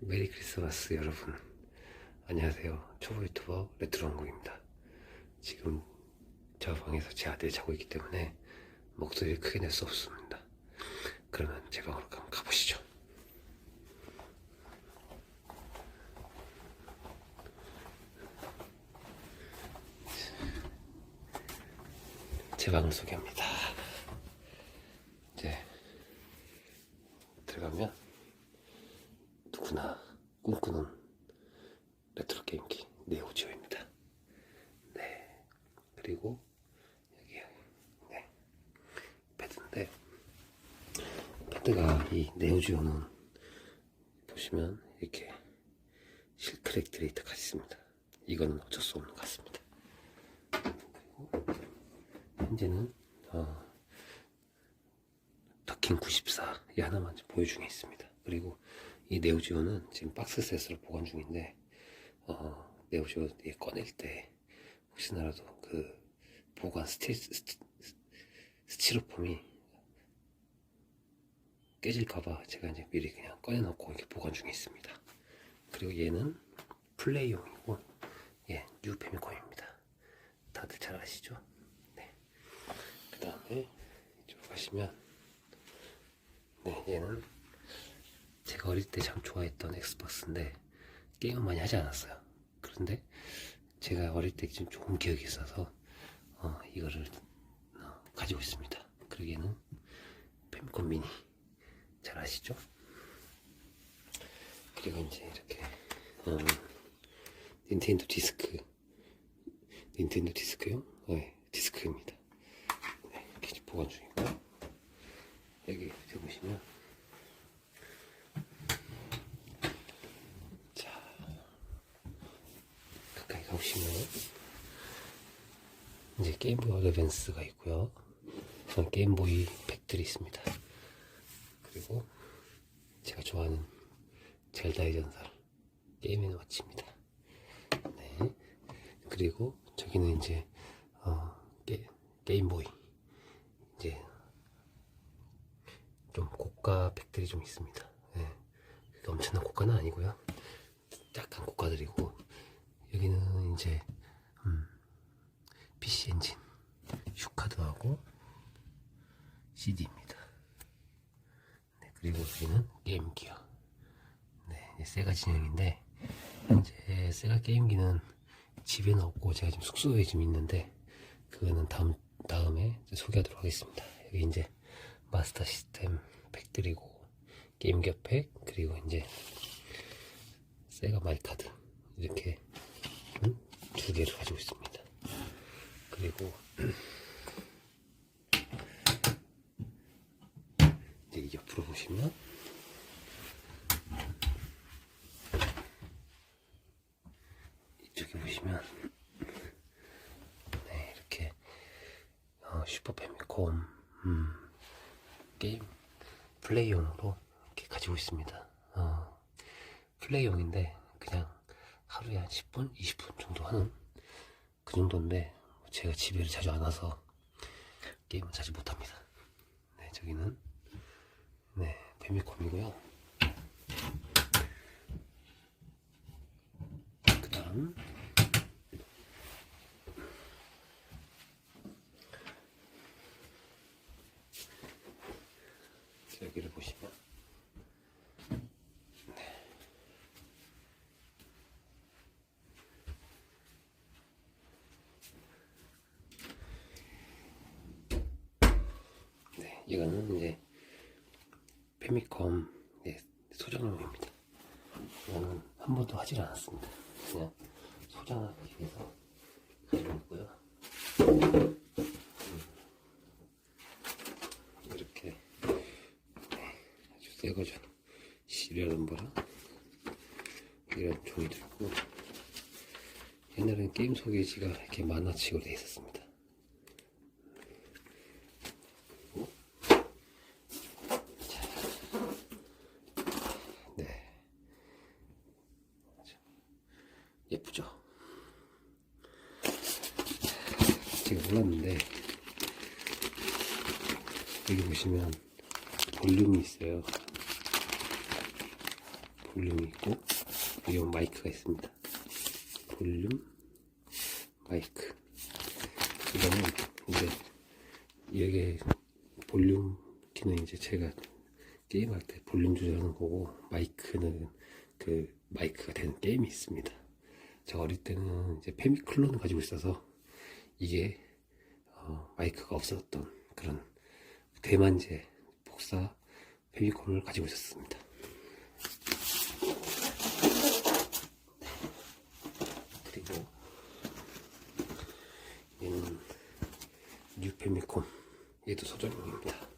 메리 크리스마스 여러분. 안녕하세요. 초보 유튜버 레트로왕국입니다. 지금 저 방에서 제 아들이 자고 있기 때문에 목소리를 크게 낼 수 없습니다. 그러면 제 방으로 가보시죠. 제 방을 소개합니다. 이제 들어가면 누구나 꿈꾸는 레트로 게임기 네오지오입니다. 네. 그리고 여기 네. 패드인데 패드가 이 네오지오는 보시면 이렇게 같이 있습니다. 이거는 어쩔 수 없는 것 같습니다. 그리고 현재는 어, 더킹 94 이 하나만 보유 중에 있습니다. 그리고 이 네오지오는 지금 박스셋으로 보관 중인데 어, 네오지오 에 꺼낼 때 혹시나라도 그 보관 스티, 스티, 스티로폼이 깨질까봐 제가 이제 미리 그냥 꺼내놓고 이렇게 보관 중에 있습니다. 그리고 얘는 플레이용이고 예, 뉴 페미콤입니다. 다들 잘 아시죠? 네. 그 다음에 이쪽으로 가시면 네, 얘는 제가 어릴 때 참 좋아했던 엑스박스인데 게임은 많이 하지 않았어요. 그런데 제가 어릴 때 좀 좋은 기억이 있어서 어, 이거를 어, 가지고 있습니다. 그리고 얘는 페미콘 미니 잘 아시죠? 그리고 이제 이렇게 음, 닌텐도 디스크 닌텐도 디스크요? 네, 디스크입니다. 네, 이렇게 보관 중이고요. 여기 이렇게 보시면 자 가까이 가보시면 이제 게임보이 어드밴스가 있고요 어, 게임보이 팩들이 있습니다 그리고 제가 좋아하는 젤다의 전설 게임의 워치입니다 네 그리고 저기는 이제 어, 게, 게임보이 이제 좀 고가 팩들이 좀 있습니다. 예. 그게 엄청난 고가는 아니고요. 약간 고가들이고 여기는 이제 음, PC 엔진 슈카드하고 CD입니다. 네, 그리고 여기는 게임 기어. 네, 이제 세가 진영인데 현재 세가 게임기는 집에는 없고 제가 지금 숙소에 지금 있는데 그거는 다음 다음에 소개하도록 하겠습니다. 여기 이제 마스터 시스템 팩들이고 게임기어 팩 그리고 이제 세가 마이카드 이렇게 음? 두 개를 가지고 있습니다. 그리고 이제 이 옆으로 보시면 이쪽에 보시면 네 이렇게 어, 슈퍼 패미콤 음, 게임 플레이용으로 이렇게 가지고 있습니다. 어, 플레이용인데 그냥 하루에 한 10분, 20분 정도 하는 그 정도인데 제가 집에를 자주 안 와서 게임은 자주 못합니다. 네, 저기는 네 페미콤이고요. 그다음 여기를 보시면 네, 이거는 이제 페미컴 네, 소장용입니다. 이거는 한 번도 하질 않았습니다. 그냥 소장하기 위해서 가지고 있고요. 음, 이렇게 아주 새 거죠. 시리얼 넘버랑 이런 종이도 있고 옛날엔 게임 소개지가 이렇게 만화책으로 되어 있었습니다. 그리고 자, 네. 아주 예쁘죠? 제가 몰랐는데 여기 보시면 볼륨이 있어요. 볼륨이 있고 여기 마이크가 있습니다. 볼륨 마이크 이거는 이제 이게 볼륨 키는 이제 제가 게임할 때 볼륨 조절하는 거고 마이크는 그 마이크가 되는 게임이 있습니다. 제가 어릴 때는 이제 페미클론을 가지고 있어서 이게 어, 마이크가 없었던 그런 대만제 복사 페미콘을 가지고 있었습니다. 그리고 얘는 뉴 페미콘 얘도 소정용입니다.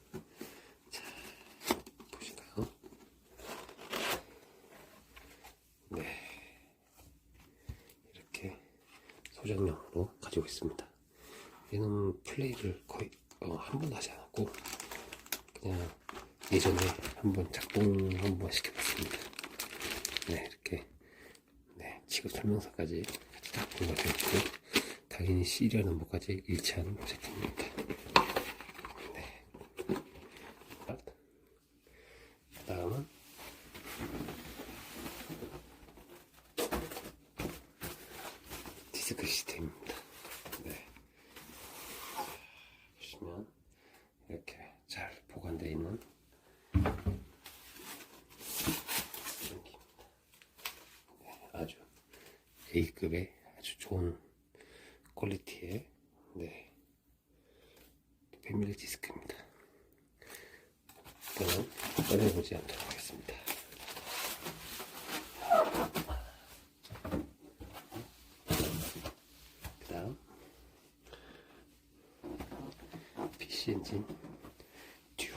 소장용으로 가지고 있습니다. 얘는 플레이를 거의 어, 한 번도 하지 않았고 그냥 예전에 한번 작동 한번 시켜봤습니다. 네 이렇게 네 지급 설명서까지 같이 다 공부가 되어 있고 당연히 시리얼 넘버까지 일치하는 제품입니다. 네. 다음은 디스크 시스템입니다. 네. 보시면 이렇게 잘 보관되어 있는. 네, 아주 A급의 아주 좋은 퀄리티의 네, 패밀리 디스크입니다. 이거는 꺼내보지 않도록 하겠습니다. 그 다음 PC 엔진 듀오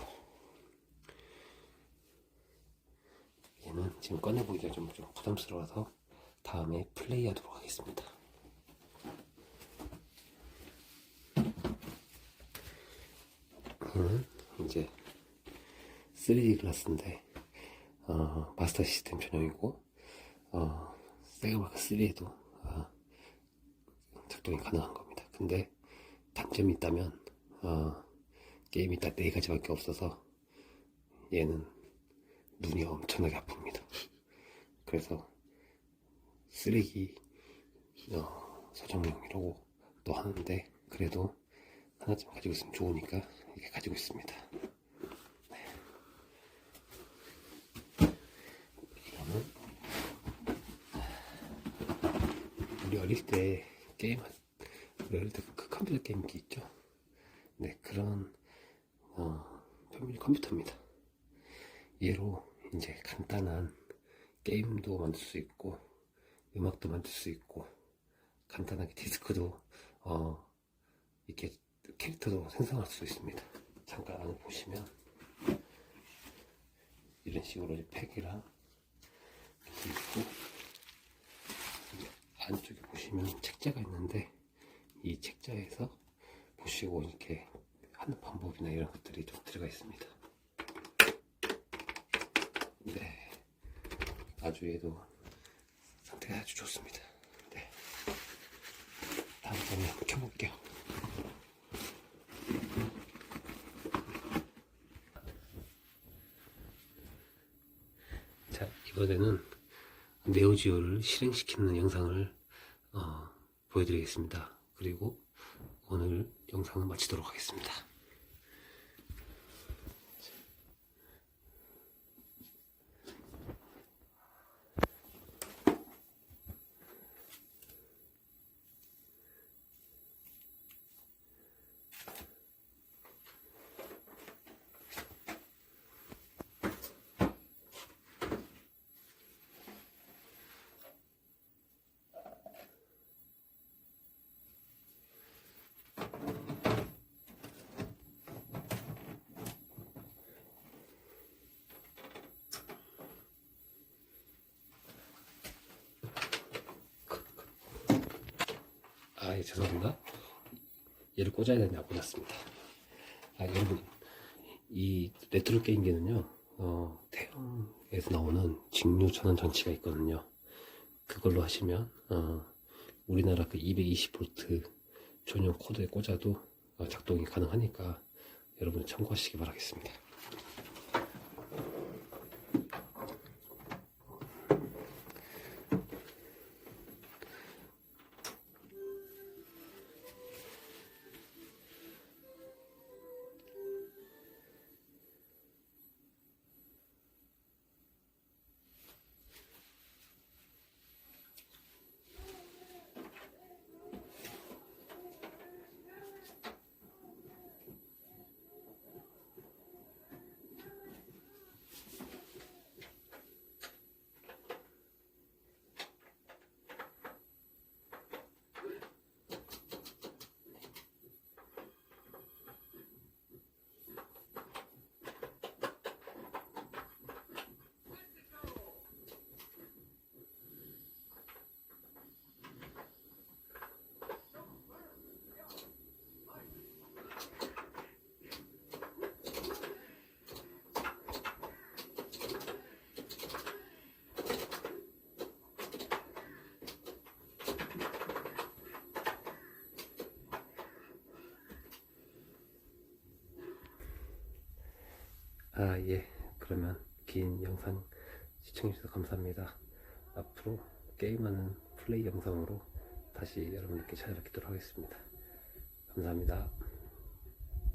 얘는 지금 꺼내보기가 좀, 좀 부담스러워서 다음에 플레이하도록 하겠습니다. 얘는 이제 3D 글라스인데 어, 마스터 시스템 전용이고 어, 세가마크 3에도 어, 작동이 가능한 겁니다. 근데 단점이 있다면 어, 게임이 딱네 가지밖에 없어서 얘는 눈이 엄청나게 아픕니다. 그래서 쓰레기 어, 서정용이라고 또 하는데 그래도 하나쯤 가지고 있으면 좋으니까 이게 가지고 있습니다. 네. 우리 어릴 때 게임 우리 어릴 때 그 컴퓨터 게임기 있죠? 네 그런 어, 패밀리 컴퓨터입니다. 얘로 이제 간단한 게임도 만들 수 있고 음악도 만들 수 있고 간단하게 디스크도 어, 이렇게 캐릭터도 생성할 수 있습니다. 잠깐 안에 보시면 이런 식으로 팩이랑 있고 안쪽에 보시면 책자가 있는데 이 책자에서 보시고 이렇게 하는 방법이나 이런 것들이 좀 들어가 있습니다. 네, 아주 얘도 상태가 아주 좋습니다. 네, 다음 번에 한번 켜볼게요. 자, 이번에는 네오지오를 실행시키는 영상을 어, 보여드리겠습니다. 그리고 오늘 영상을 마치도록 하겠습니다. 아, 예, 죄송합니다. 얘를 꽂아야 되는데 안 꽂았습니다. 아, 여러분, 이 레트로 게임기는요, 어, 태형에서 나오는 직류 전원 장치가 있거든요. 그걸로 하시면, 어, 우리나라 그 220V 전용 코드에 꽂아도 어, 작동이 가능하니까 여러분 참고하시기 바라겠습니다. 아, 예. 그러면 긴 영상 시청해주셔서 감사합니다. 앞으로 게임하는 플레이 영상으로 다시 여러분들께 찾아뵙도록 하겠습니다. 감사합니다.